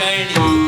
கணி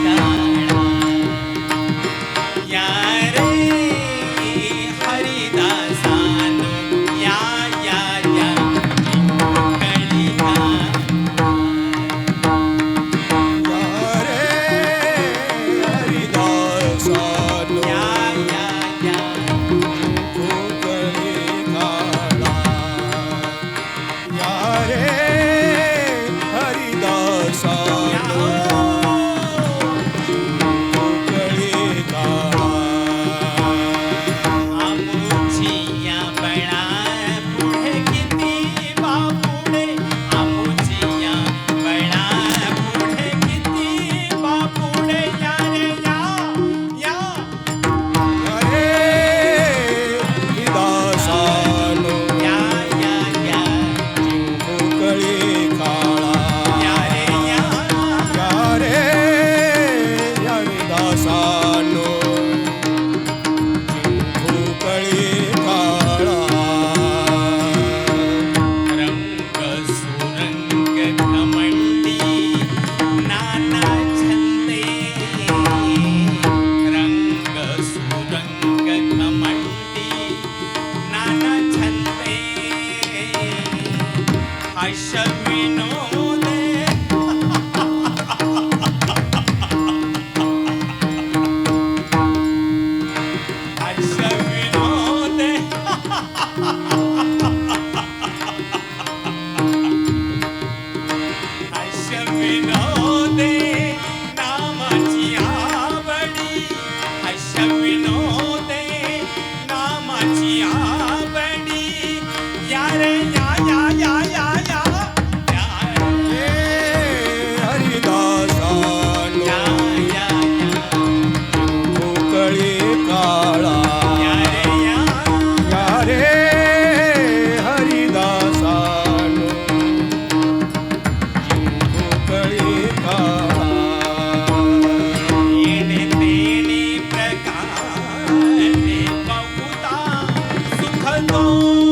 Oh.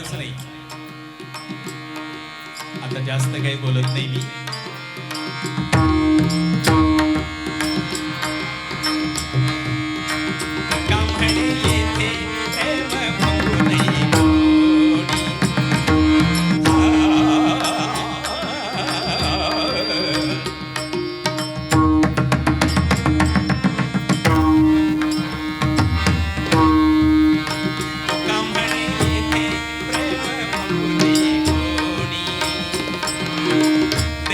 आलंच नाही. आता जास्त काही बोलत नाही मी.